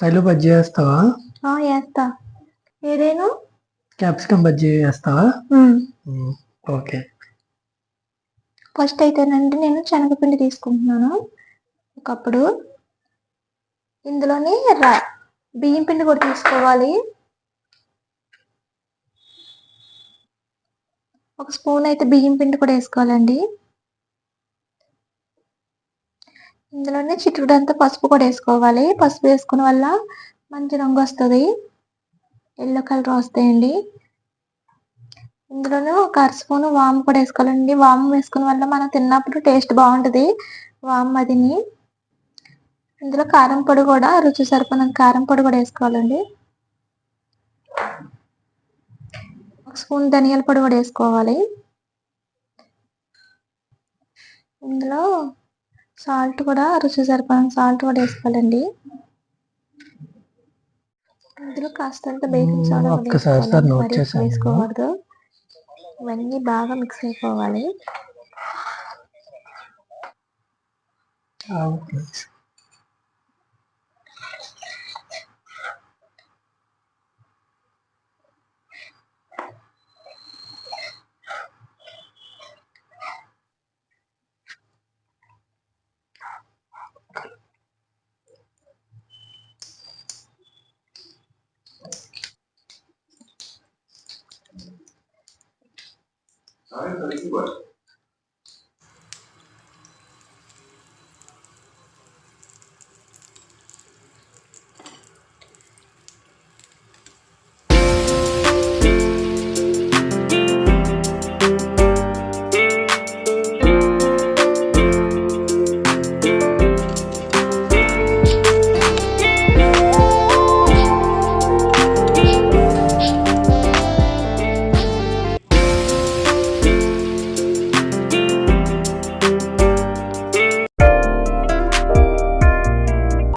శైలు బజ్జీ వేస్తావా ఆ, వేస్తా ఏదేను? క్యాప్సికమ్ బజ్జీ వేస్తావా మ్మ్. ఓకే. ఫస్ట్ అయితేనండి నేను శనగపిండి తీసుకుంటున్నాను. ఒకప్పుడు ఇందులోని రా- బియ్యం పిండి కూడా తీసుకోవాలి. ఒక స్పూన్ అయితే బియ్యం పిండి కూడా వేసుకోవాలండి. ఇందులోనే చిట్టుడంతా పసుపు కూడా వేసుకోవాలి. పసుపు వేసుకున్న వల్ల మంచి రంగు వస్తుంది. ఎల్లో కలర్ వస్తాయండి. ఇందులోనే ఒక అర స్పూన్ వాము కూడా వేసుకోవాలండి. వాము వేసుకున్న వల్ల మనం తిన్నప్పుడు టేస్ట్ బాగుంటుంది. వాము అదిని ఇందులో కారం పొడి కూడా రుచి సరిపడినంత కారం పొడి కూడా వేసుకోవాలండి. ఒక స్పూన్ ధనియాల పొడి కూడా వేసుకోవాలి. ఇందులో సాల్ట్ కూడా రుచి సరిపడిన సాల్ట్ కూడా వేసుకోవాలండి. ఇందులో కాస్తంత బేకింగ్ సోడా. వేసుకోకూడదు. ఇవన్నీ బాగా మిక్స్ అయిపోవాలి. Saya 过